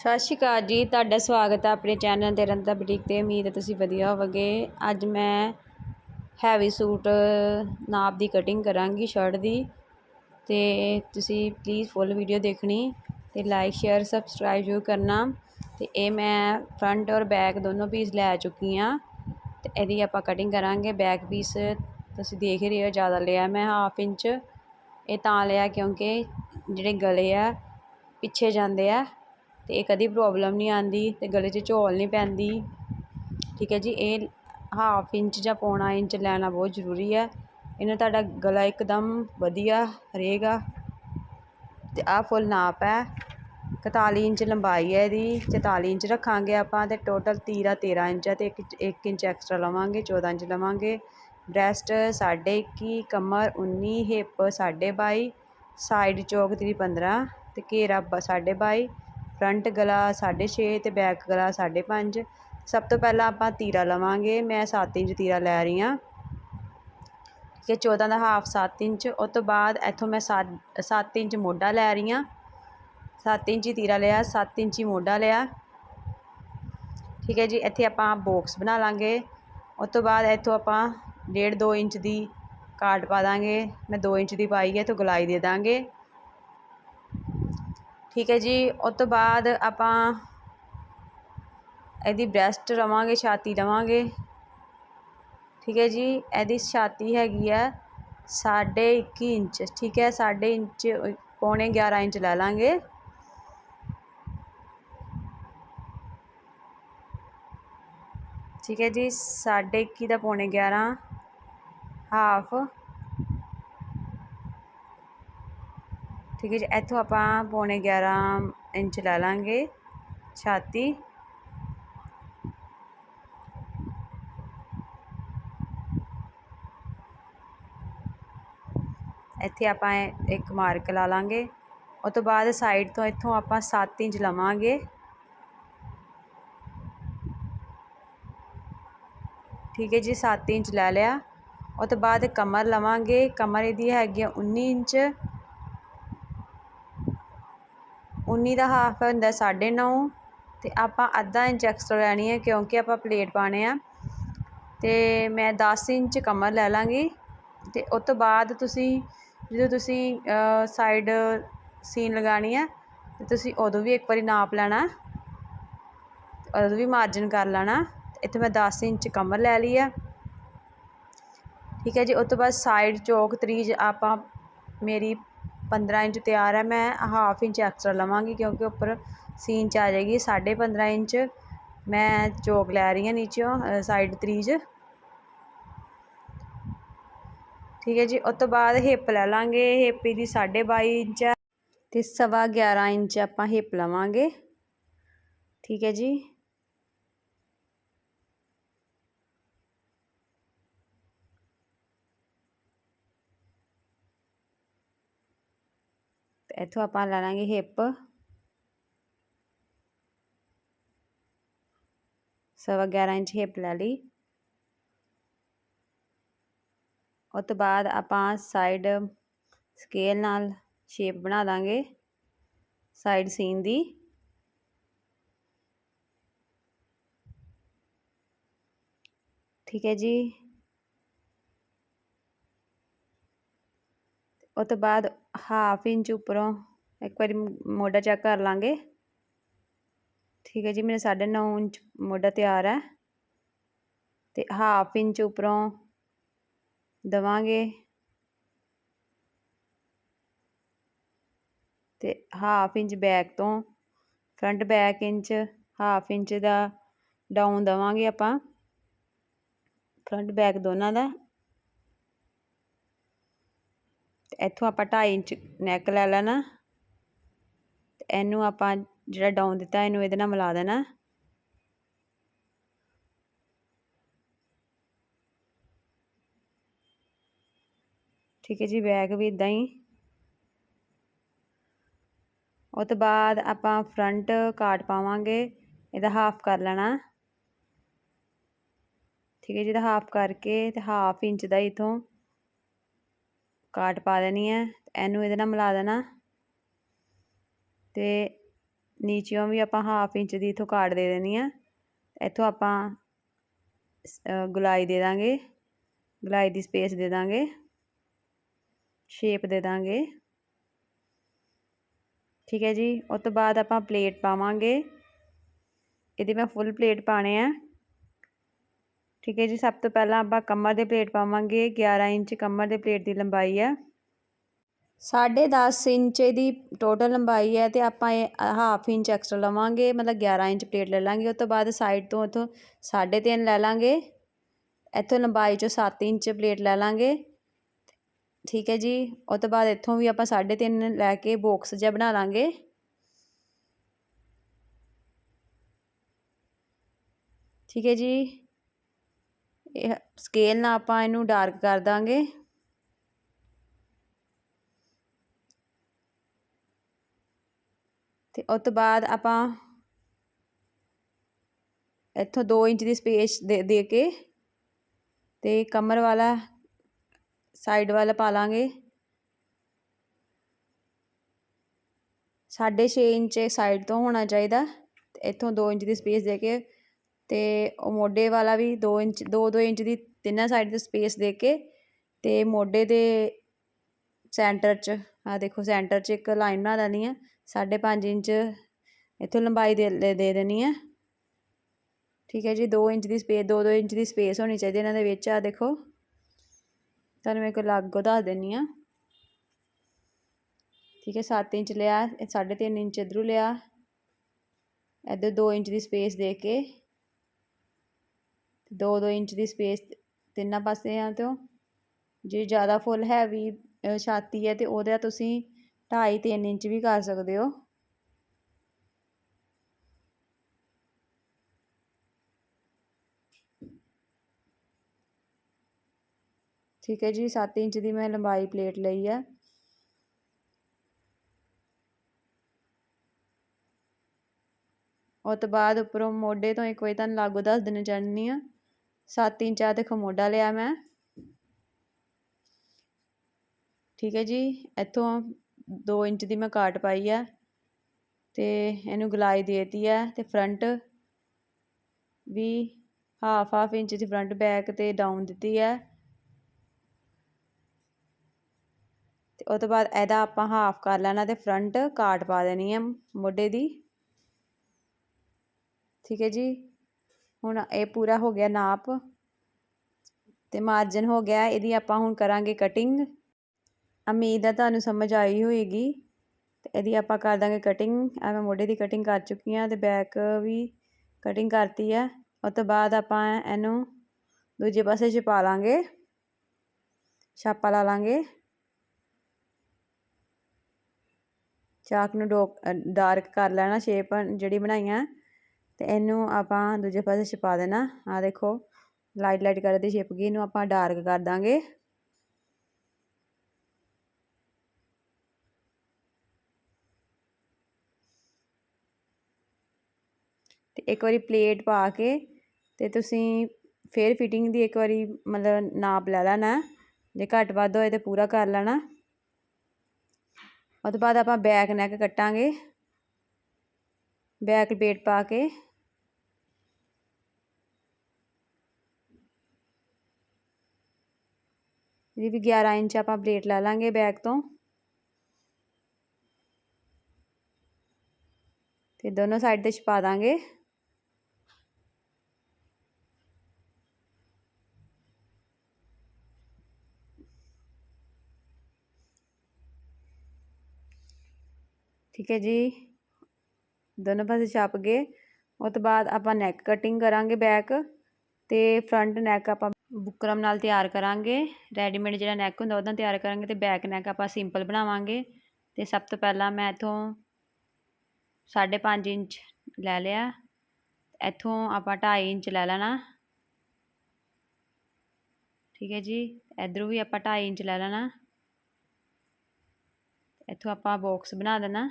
ਸਤਿ ਸ਼੍ਰੀ ਅਕਾਲ ਜੀ, ਤੁਹਾਡਾ ਸਵਾਗਤ ਹੈ ਆਪਣੇ ਚੈਨਲ ਤੇ ਰੰਤਾ ਬੁਟੀਕ ਤੇ। ਉਮੀਦ ਹੈ ਤੁਸੀਂ ਵਧੀਆ ਹੋਵੋਗੇ। ਅੱਜ ਮੈਂ ਹੈਵੀ ਸੂਟ ਨਾਪ ਦੀ ਕਟਿੰਗ ਕਰਾਂਗੀ ਸ਼ਰਟ ਦੀ। ਤੇ ਤੁਸੀਂ ਪਲੀਜ਼ ਫੁੱਲ ਵੀਡੀਓ ਦੇਖਣੀ ਤੇ ਲਾਈਕ ਸ਼ੇਅਰ ਸਬਸਕ੍ਰਾਈਬ ਜ਼ਰੂਰ ਕਰਨਾ। ਤੇ ਇਹ ਮੈਂ ਫਰੰਟ ਔਰ ਬੈਕ ਦੋਨੋਂ ਪੀਸ ਲੈ ਚੁੱਕੀ ਆ ਤੇ ਇਹਦੀ ਆਪਾਂ ਕਟਿੰਗ ਕਰਾਂਗੇ। ਬੈਕ ਪੀਸ ਤੁਸੀਂ ਦੇਖ ਰਹੇ ਹੋ, ਜ਼ਿਆਦਾ ਲਿਆ ਮੈਂ ਹਾਫ ਇੰਚ ਇਹ ਤਾਂ ਲਿਆ ਕਿਉਂਕਿ ਜਿਹੜੇ ਗਲੇ ਆ, ਪਿੱਛੇ ਜਾਂਦੇ ਆ। ਅਤੇ ਇਹ ਕਦੀ ਪ੍ਰੋਬਲਮ ਨਹੀਂ ਆਉਂਦੀ ਅਤੇ ਗਲੇ 'ਚ ਝੋਲ ਨਹੀਂ ਪੈਂਦੀ। ਠੀਕ ਹੈ ਜੀ, ਇਹ ਹਾਫ ਇੰਚ ਜਾਂ ਪੌਣਾ ਇੰਚ ਲੈਣਾ ਬਹੁਤ ਜ਼ਰੂਰੀ ਹੈ। ਇਹਨਾਂ ਤੁਹਾਡਾ ਗਲਾ ਇੱਕਦਮ ਵਧੀਆ ਰਹੇਗਾ। ਅਤੇ ਆਹ ਫੁੱਲ ਨਾਪ ਹੈ। 41 ਇੰਚ ਲੰਬਾਈ ਹੈ ਇਹਦੀ। 44 ਇੰਚ ਰੱਖਾਂਗੇ ਆਪਾਂ ਅਤੇ ਟੋਟਲ ਤੀਰਾ 13 ਇੰਚ ਹੈ ਇੱਕ 1 ਇੰਚ ਐਕਸਟਰਾ ਲਵਾਂਗੇ 14 ਇੰਚ ਲਵਾਂਗੇ। ਬ੍ਰੈਸਟ 21.5 ਕਮਰ 19 ਹਿੱਪ 22.5 ਸਾਈਡ ਚੌਕ ਤੇਰੀ 15 ਅਤੇ ਘੇਰਾ 22.5 ਫਰੰਟ ਗਲਾ 6.5 ਤੇ ਬੈਕ ਗਲਾ 5.5 ਸਭ ਤੋਂ ਪਹਿਲਾਂ ਆਪਾਂ ਤੀਰਾ ਲਵਾਂਗੇ। ਮੈਂ 7 ਇੰਚ ਤੀਰਾ ਲੈ ਰਹੀ ਹਾਂ। ਠੀਕ ਹੈ 14 ਦਾ ਹਾਫ 7 ਇੰਚ। ਉਸ ਤੋਂ ਬਾਅਦ ਇੱਥੋਂ ਮੈਂ 7 ਇੰਚ ਮੋਢਾ ਲੈ ਰਹੀ ਹਾਂ। 7 ਇੰਚੀ ਤੀਰਾ ਲਿਆ 7 ਇੰਚੀ ਮੋਢਾ ਲਿਆ। ਠੀਕ ਹੈ ਜੀ, ਇੱਥੇ ਆਪਾਂ ਬਾਕਸ ਬਣਾ ਲਾਂਗੇ। ਉਸ ਤੋਂ ਬਾਅਦ ਇੱਥੋਂ ਆਪਾਂ 1.5 2 ਇੰਚ ਦੀ ਕਾਟ ਪਾ ਦਾਂਗੇ। ਮੈਂ 2 ਇੰਚ ਦੀ ਪਾਈ ਹੈ ਤਾਂ ਗਲਾਈ ਦੇ ਦਾਂਗੇ। ਠੀਕ ਹੈ ਜੀ ਉਹ ਤੋਂ ਬਾਅਦ ਆਪਾਂ ਇਹਦੀ ਬ੍ਰੈਸਟ ਰਵਾਂਗੇ, ਛਾਤੀ ਲਵਾਂਗੇ ਠੀਕ ਹੈ ਜੀ, ਇਹਦੀ ਛਾਤੀ ਹੈਗੀ ਹੈ ਸਾਢੇ 21 ਇੰਚ। ਠੀਕ ਹੈ, ਸਾਢੇ ਇੰਚ, ਪੌਣੇ 11 ਇੰਚ ਲੈ ਲਾਂਗੇ। ਠੀਕ ਹੈ ਜੀ, ਸਾਢੇ 21 ਦਾ ਪੌਣੇ 11 ਹਾਫ। ਠੀਕ ਹੈ ਜੀ, ਇੱਥੋਂ ਆਪਾਂ ਪੌਣੇ 11 ਇੰਚ ਲੈ ਲਾਂਗੇ ਛਾਤੀ। ਇੱਥੇ ਆਪਾਂ ਇੱਕ ਮਾਰਕ ਲਾ ਲਾਂਗੇ। ਉਸ ਤੋਂ ਬਾਅਦ ਸਾਈਡ ਤੋਂ ਇੱਥੋਂ ਆਪਾਂ 7 ਇੰਚ ਲਵਾਂਗੇ। ਠੀਕ ਹੈ ਜੀ 7 ਇੰਚ ਲੈ ਲਿਆ। ਉਸ ਤੋਂ ਬਾਅਦ ਕਮਰ ਲਵਾਂਗੇ। ਕਮਰ ਇਹਦੀ ਹੈਗੀ 19 ਇੰਚ। 19 ਦਾ ਹਾਫ ਹੁੰਦਾ ਸਾਢੇ ਨੌ। ਅਤੇ ਆਪਾਂ ਅੱਧਾ ਇੰਚ ਐਕਸਟਰਾ ਲੈਣੀ ਹੈ ਕਿਉਂਕਿ ਆਪਾਂ ਪਲੇਟ ਪਾਉਣੇ ਆ। ਅਤੇ ਮੈਂ ਦਸ ਇੰਚ ਕਮਰ ਲੈ ਲਵਾਂਗੀ ਅਤੇ ਉਹ ਤੋਂ ਬਾਅਦ ਤੁਸੀਂ, ਜਦੋਂ ਤੁਸੀਂ ਸਾਈਡ ਸੀਨ ਲਗਾਉਣੀ ਹੈ, ਤੇ ਤੁਸੀਂ ਉਦੋਂ ਵੀ ਇੱਕ ਵਾਰੀ ਨਾਪ ਲੈਣਾ। ਉਦੋਂ ਵੀ ਮਾਰਜਨ ਕਰ ਲੈਣਾ। ਇੱਥੇ ਮੈਂ ਦਸ ਇੰਚ ਕਮਰ ਲੈ ਲਈ ਹੈ। ਠੀਕ ਹੈ ਜੀ ਉਹ ਤੋਂ ਬਾਅਦ ਸਾਈਡ ਚੌਕ ਤਰੀਜ ਆਪਾਂ ਮੇਰੀ 15 ਇੰਚ ਤਿਆਰ ਹੈ, ਮੈਂ ਹਾਫ ਇੰਚ ਐਕਸਟਰਾ ਲਵਾਂਗੀ ਕਿਉਂਕਿ ਉੱਪਰ ਸੀਨ 'ਚ ਆ ਜਾਏਗੀ 15.5 ਇੰਚ ਮੈਂ ਚੌਕ ਲੈ ਰਹੀ ਹਾਂ ਨੀਚੋਂ ਸਾਈਡ ਤਰੀਜ। ਠੀਕ ਹੈ ਜੀ, ਉਸ ਤੋਂ ਬਾਅਦ ਹਿੱਪ ਲੈ ਲਾਂਗੇ ਹਿੱਪ ਦੀ 22.5 ਇੰਚ ਤੇ ਸਵਾ 11 ਇੰਚ ਆਪਾਂ ਹਿੱਪ ਲਵਾਂਗੇ। ਠੀਕ ਹੈ ਜੀ। ਇੱਥੋਂ ਆਪਾਂ ਲੈ ਲਾਂਗੇ ਹਿੱਪ। ਸਵਾ 11 ਇੰਚ ਹਿੱਪ ਲੈ ਲਈ। ਉਸ ਤੋਂ ਬਾਅਦ ਆਪਾਂ ਸਾਈਡ ਸਕੇਲ ਨਾਲ ਸ਼ੇਪ ਬਣਾ ਦਾਂਗੇ, ਸਾਈਡ ਸੀਨ ਦੀ। ਠੀਕ ਹੈ ਜੀ। ਉਹ ਤੋਂ ਬਾਅਦ ਹਾਫ ਇੰਚ ਉੱਪਰੋਂ ਇੱਕ ਵਾਰੀ ਮੋਢਾ ਚੈੱਕ ਕਰ ਲਾਂਗੇ। ਠੀਕ ਹੈ ਜੀ, ਮੇਰੇ 9.5 ਇੰਚ ਮੋਢਾ ਤਿਆਰ ਹੈ। ਤੇ ਹਾਫ ਇੰਚ ਉੱਪਰੋਂ ਦਵਾਂਗੇ। ਤੇ ਹਾਫ ਇੰਚ ਬੈਕ ਤੋਂ front back inch half inch ਦਾ ਡਾਊਨ ਦਵਾਂਗੇ ਆਪਾਂ। ਫਰੰਟ ਬੈਕ ਦੋਨਾਂ ਦਾ ਤੇ ਇੱਥੋਂ ਆਪਾਂ 2.5 ਇੰਚ ਨੈਕ ਲੈ ਲੈਣਾ। ਤੇ ਇਹਨੂੰ ਆਪਾਂ ਜਿਹੜਾ ਡਾਊਨ ਦਿੱਤਾ, ਇਹਨੂੰ ਇਹਦੇ ਨਾਲ ਮਿਲਾ ਦੇਣਾ। ਠੀਕ ਹੈ ਜੀ ਬੈਕ ਵੀ ਇਦਾਂ ਹੀ। ਉਹ ਤੋਂ ਬਾਅਦ ਆਪਾਂ ਫਰੰਟ ਕਾਟ ਪਾਵਾਂਗੇ, ਇਹਦਾ ਹਾਫ ਕਰ ਲੈਣਾ। ਠੀਕ ਹੈ ਜੀ, ਇਹਦਾ ਹਾਫ ਕਰਕੇ ਤੇ ਹਾਫ ਇੰਚ ਦਾ ਇਥੋਂ। ਕਾਟ ਪਾ ਦੇਣੀ ਹੈ, ਇਹਨੂੰ ਇਹਦੇ ਨਾਲ ਮਿਲਾ ਦੇਣਾ। ਤੇ ਨੀਚਿਓਂ ਵੀ ਆਪਾਂ ਹਾਫ ਇੰਚ ਦੀ ਇਥੋਂ ਕਾਟ ਦੇ ਦੇਣੀ ਹੈ। ਇੱਥੋਂ ਆਪਾਂ ਗੁਲਾਈ ਦੇ ਦਾਂਗੇ। ਗੁਲਾਈ ਦੀ ਸਪੇਸ ਦੇ ਦਾਂਗੇ। ਸ਼ੇਪ ਦੇ ਦਾਂਗੇ। ਠੀਕ ਹੈ ਜੀ। ਉਸ ਤੋਂ ਬਾਅਦ ਆਪਾਂ ਪਲੇਟ ਪਾਵਾਂਗੇ। ਇਹਦੇ ਮੈਂ ਫੁੱਲ ਪਲੇਟ ਪਾਣੇ ਆ। ਠੀਕ ਹੈ ਜੀ, ਸਭ ਤੋਂ ਪਹਿਲਾਂ ਆਪਾਂ ਕਮਰ ਦੇ ਪਲੇਟ ਪਾਵਾਂਗੇ। 11 ਇੰਚ ਕਮਰ ਦੇ ਪਲੇਟ ਦੀ ਲੰਬਾਈ ਹੈ। 10.5 ਇੰਚ ਦੀ ਟੋਟਲ ਲੰਬਾਈ ਹੈ ਤੇ ਆਪਾਂ ਇਹ ਹਾਫ ਇੰਚ ਐਕਸਟਰਾ ਲਵਾਂਗੇ, ਮਤਲਬ 11 ਇੰਚ ਪਲੇਟ ਲੈ ਲਾਂਗੇ। ਉਸ ਤੋਂ ਬਾਅਦ ਸਾਈਡ ਤੋਂ ਇਥੋਂ 3.5 ਲੈ ਲਾਂਗੇ। ਇੱਥੋਂ ਲੰਬਾਈ ਚੋਂ 7 ਇੰਚ ਪਲੇਟ ਲੈ ਲਾਂਗੇ। ਠੀਕ ਹੈ ਜੀ, ਉਸ ਤੋਂ ਬਾਅਦ ਇੱਥੋਂ ਵੀ ਆਪਾਂ 3.5 ਲੈ ਕੇ ਬਾਕਸ ਜਿਹਾ ਬਣਾ ਲਾਂਗੇ। ਠੀਕ ਹੈ ਜੀ। ਇਹ ਸਕੇਲ ਨਾਲ ਆਪਾਂ ਇਹਨੂੰ ਡਾਰਕ ਕਰ ਦਾਂਗੇ। ਤੇ ਉਸ ਤੋਂ ਬਾਅਦ ਆਪਾਂ ਇੱਥੋਂ 2 ਇੰਚ ਦੀ ਸਪੇਸ ਦੇ ਦੇ ਕੇ ਤੇ ਕਮਰ ਵਾਲਾ ਸਾਈਡ ਵਾਲਾ ਪਾ ਲਾਂਗੇ। 6.5 ਇੰਚ ਸਾਈਡ ਤੋਂ ਹੋਣਾ ਚਾਹੀਦਾ। ਤੇ ਇੱਥੋਂ 2 ਇੰਚ ਦੀ ਸਪੇਸ ਦੇ ਕੇ ਤੇ ਉਹ ਮੋਢੇ ਵਾਲਾ ਵੀ 2 ਇੰਚ 2-2 ਇੰਚ ਦੀ ਤਿੰਨਾਂ ਸਾਈਡ ਤੇ ਸਪੇਸ ਦੇ ਕੇ ਤੇ ਮੋਢੇ ਦੇ ਸੈਂਟਰ 'ਚ ਆ ਦੇਖੋ ਸੈਂਟਰ 'ਚ ਇੱਕ ਲਾਈਨ ਬਣਾ ਲੈਣੀ ਆ 5.5 ਇੰਚ ਇੱਥੋਂ ਲੰਬਾਈ ਦੇ ਦੇ ਦੇਣੀ ਆ। ਠੀਕ ਹੈ ਜੀ 2 ਇੰਚ ਦੀ ਸਪੇਸ 2-2 ਇੰਚ ਦੀ ਸਪੇਸ ਹੋਣੀ ਚਾਹੀਦੀ ਇਹਨਾਂ ਦੇ ਵਿੱਚ ਆ ਦੇਖੋ। ਤੁਹਾਨੂੰ ਮੈਂ ਇੱਕ ਲਾਗੋ ਦੱਸ ਦਿੰਨੀ ਆ ਠੀਕ ਹੈ 7 ਇੰਚ ਲਿਆ 3.5 ਇੰਚ ਇਧਰੋਂ ਲਿਆ। ਇੱਧਰ 2 ਇੰਚ ਦੀ ਸਪੇਸ ਦੇ ਕੇ 2-2 ਇੰਚ ਦੀ ਸਪੇਸ ਤਿੰਨਾਂ ਪਾਸਿਆਂ ਤੋਂ ਜੇ ਜ਼ਿਆਦਾ ਫੁੱਲ ਹੈਵੀ ਛਾਤੀ ਹੈ ਤੇ ਉਹਦਾ ਤੁਸੀਂ 2.5-3 ਇੰਚ ਵੀ ਕਰ ਸਕਦੇ ਹੋ। ਠੀਕ ਹੈ ਜੀ 7 ਇੰਚ ਦੀ ਮੈਂ ਲੰਬਾਈ ਪਲੇਟ ਲਈ ਹੈ। ਉਸ ਤੋਂ ਬਾਅਦ ਉੱਪਰੋਂ ਮੋਢੇ ਤੋਂ ਇੱਕ ਵਾਰੀ ਤੁਹਾਨੂੰ ਲਾਗੂ ਦੱਸ ਦੇਣਾ ਚਾਹੁੰਦੀ ਆ 7 ਇੰਚ ਆ ਦੇਖੋ ਮੋਢਾ ਲਿਆ ਮੈਂ। ਠੀਕ ਹੈ ਜੀ, ਇੱਥੋਂ 2 ਇੰਚ ਦੀ ਮੈਂ ਕਾਟ ਪਾਈ ਆ ਤੇ ਇਹਨੂੰ ਗਲਾਈ ਦੇਤੀ ਹੈ ਤੇ ਫਰੰਟ ਵੀ ਹਾਫ ਹਾਫ ਇੰਚ ਦੀ ਫਰੰਟ ਬੈਕ ਤੇ ਡਾਊਨ ਦਿੱਤੀ ਹੈ ਤੇ ਉਸ ਤੋਂ ਬਾਅਦ ਇਹਦਾ ਆਪਾਂ ਹਾਫ ਕਰ ਲੈਣਾ ਤੇ ਫਰੰਟ ਕਾਟ ਪਾ ਦੇਣੀ ਹੈ ਮੋਢੇ ਦੀ। ਠੀਕ ਹੈ ਜੀ ਹੁਣ ਇਹ ਪੂਰਾ ਹੋ ਗਿਆ ਨਾਪ ਤੇ ਮਾਰਜਨ ਹੋ ਗਿਆ, ਇਹਦੀ ਆਪਾਂ ਹੁਣ ਕਰਾਂਗੇ ਕਟਿੰਗ ਉਮੀਦ ਹੈ ਤੁਹਾਨੂੰ ਸਮਝ ਆਈ ਹੋਏਗੀ। ਤੇ ਇਹਦੀ ਆਪਾਂ ਕਰ ਦਾਂਗੇ ਕਟਿੰਗ ਆ ਮੈਂ ਮੋਢੇ ਦੀ ਕਟਿੰਗ ਕਰ ਚੁੱਕੀ ਆ ਤੇ ਬੈਕ ਵੀ ਕਟਿੰਗ ਕਰਤੀ ਹੈ। ਉਸ ਤੋਂ ਬਾਅਦ ਆਪਾਂ ਇਹਨੂੰ ਦੂਜੇ ਪਾਸੇ ਛਪਾ ਲਾਂਗੇ। ਛਾਪਾ ਲਾ ਲਾਂਗੇ। ਚਾਕ ਨੂੰ ਡਾਰਕ ਕਰ ਲੈਣਾ ਸ਼ੇਪ ਜਿਹੜੀ ਬਣਾਈਆਂ ਤੇ ਇਹਨੂੰ ਆਪਾਂ ਦੂਜੇ ਪਾਸੇ ਛਪਾ ਦੇਣਾ। ਆ ਦੇਖੋ ਲਾਈਟ ਲਾਈਟ ਕਰਦੇ ਛਿਪ ਗਈ। ਇਹਨੂੰ ਆਪਾਂ ਡਾਰਕ ਕਰ ਦਾਂਗੇ। ਤੇ ਇੱਕ ਵਾਰੀ ਪਲੇਟ ਪਾ ਕੇ ਤੇ ਤੁਸੀਂ ਫੇਰ ਫਿਟਿੰਗ ਦੀ ਇੱਕ ਵਾਰੀ ਮਤਲਬ ਨਾਪ ਲੈ ਲੈਣਾ। ਜੇ ਘੱਟ ਵੱਧ ਹੋਏ ਤੇ ਪੂਰਾ ਕਰ ਲੈਣਾ। ਉਹ ਤੋਂ ਬਾਅਦ ਆਪਾਂ ਬੈਕ ਨੈਕ ਕੱਟਾਂਗੇ। ਬੈਕ ਪਲੇਟ ਪਾ ਕੇ। ਇਹ ਵੀ 11 ਇੰਚ ਆਪਾਂ ਪਲੇਟ ਲੈ ਲਾਂਗੇ ਬੈਕ ਤੋਂ। ਤੇ ਦੋਨੋਂ ਸਾਈਡ ਤੇ ਛਪਾ ਦਾਂਗੇ। ਠੀਕ ਹੈ ਜੀ। ਦੋਨੋਂ ਪਾਸੇ ਛਾਪ ਗਏ। ਉਸ ਤੋਂ ਬਾਅਦ ਆਪਾਂ ਨੈਕ ਕਟਿੰਗ ਕਰਾਂਗੇ ਬੈਕ ਤੇ ਫਰੰਟ ਨੈਕ ਆਪਾਂ ਬੁਕਰਮ ਨਾਲ ਤਿਆਰ ਕਰਾਂਗੇ। ਰੈਡੀਮੇਡ ਜਿਹੜਾ ਨੈਕ ਹੁੰਦਾ ਉਹਦਾ ਤਿਆਰ ਕਰਾਂਗੇ ਅਤੇ ਬੈਕ ਨੈਕ ਆਪਾਂ ਸਿੰਪਲ ਬਣਾਵਾਂਗੇ। ਅਤੇ ਸਭ ਤੋਂ ਪਹਿਲਾਂ ਮੈਂ ਇਥੋਂ 5.5 ਇੰਚ ਲੈ ਲਿਆ। ਇੱਥੋਂ ਆਪਾਂ 2.5 ਇੰਚ ਲੈ ਲੈਣਾ। ਠੀਕ ਹੈ ਜੀ। ਇਧਰੋਂ ਵੀ ਆਪਾਂ 2.5 ਇੰਚ ਲੈ ਲੈਣਾ। ਇੱਥੋਂ ਆਪਾਂ ਬਾਕਸ ਬਣਾ ਦੇਣਾ।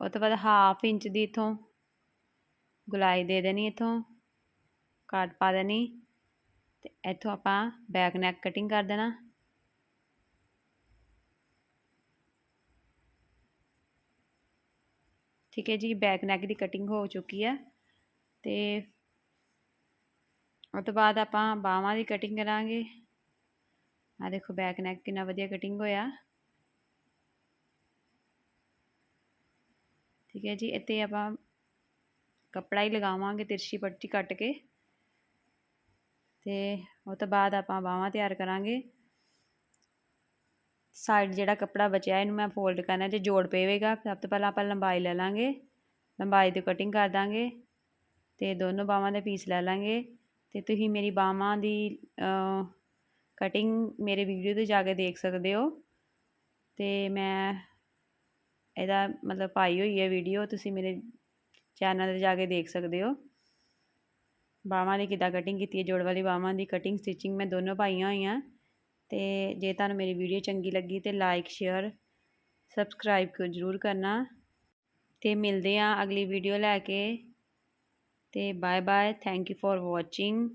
ਉਹ ਤੋਂ ਬਾਅਦ ਹਾਫ ਇੰਚ ਦੀ ਇਥੋਂ ਗੁਲਾਈ ਦੇ ਦੇਣੀ ਇੱਥੋਂ ਕਾਟ ਪਾ ਦੇਣੀ ਤੇ ਇੱਥੋਂ ਆਪਾਂ ਬੈਕ ਨੈਕ ਕਟਿੰਗ ਕਰ ਦੇਣਾ। ਠੀਕ ਹੈ ਜੀ ਬੈਕ ਨੈਕ ਦੀ ਕਟਿੰਗ ਹੋ ਚੁੱਕੀ ਹੈ ਤੇ ਉਸ ਤੋਂ ਬਾਅਦ ਆਪਾਂ ਬਾਹਾਂ ਦੀ ਕਟਿੰਗ ਕਰਾਂਗੇ। ਆ ਦੇਖੋ ਬੈਕ ਨੈਕ ਕਿੰਨਾ ਵਧੀਆ ਕਟਿੰਗ ਹੋਇਆ। ਠੀਕ ਹੈ ਜੀ, ਇੱਥੇ ਆਪਾਂ ਕੱਪੜਾ ਹੀ ਲਗਾਵਾਂਗੇ, ਤਿਰਛੀ ਪੱਟੀ ਕੱਟ ਕੇ। ਤੇ ਉਹ ਤੋਂ ਬਾਅਦ ਆਪਾਂ ਬਾਹਾਂ ਤਿਆਰ ਕਰਾਂਗੇ। ਸਾਈਡ ਜਿਹੜਾ ਕੱਪੜਾ ਬਚਿਆ, ਇਹਨੂੰ ਮੈਂ ਫੋਲਡ ਕਰਨਾ, ਜੇ ਜੋੜ ਪਏਗਾ ਸਭ ਤੋਂ ਪਹਿਲਾਂ ਆਪਾਂ ਲੰਬਾਈ ਲੈ ਲਾਂਗੇ। ਲੰਬਾਈ ਦੀ ਕਟਿੰਗ ਕਰ ਦਾਂਗੇ ਤੇ ਦੋਨੋਂ ਬਾਹਾਂ ਦੇ ਪੀਸ ਲੈ ਲਾਂਗੇ। ਤੇ ਤੁਸੀਂ ਮੇਰੀ ਬਾਹਾਂ ਦੀ ਕਟਿੰਗ ਮੇਰੇ ਵੀਡੀਓ ਤੇ ਜਾ ਕੇ ਦੇਖ ਸਕਦੇ ਹੋ। ਤੇ ਮੈਂ ਇਹਦਾ ਮਤਲਬ ਪਾਈ ਹੋਈ ਹੈ ਵੀਡੀਓ ਤੁਸੀਂ ਮੇਰੇ ਚੈਨਲ ਤੇ ਜਾ ਕੇ ਦੇਖ ਸਕਦੇ ਹੋ। ਬਾਹਾਂ ਦੀ ਕਿੱਦਾਂ ਕਟਿੰਗ ਕੀਤੀ ਹੈ, ਜੋੜ ਵਾਲੀ ਬਾਹਾਂ ਦੀ ਕਟਿੰਗ ਸਟਿਚਿੰਗ ਮੈਂ ਦੋਨੋਂ ਪਾਈਆਂ ਹੋਈਆਂ। ਤੇ ਜੇ ਤੁਹਾਨੂੰ ਮੇਰੀ ਵੀਡੀਓ ਚੰਗੀ ਲੱਗੀ ਤੇ ਲਾਈਕ ਸ਼ੇਅਰ ਸਬਸਕ੍ਰਾਈਬ ਜ਼ਰੂਰ ਕਰਨਾ। ਤੇ ਮਿਲਦੇ ਆ ਅਗਲੀ ਵੀਡੀਓ ਲੈ ਕੇ। ਤੇ bye bye thank you for watching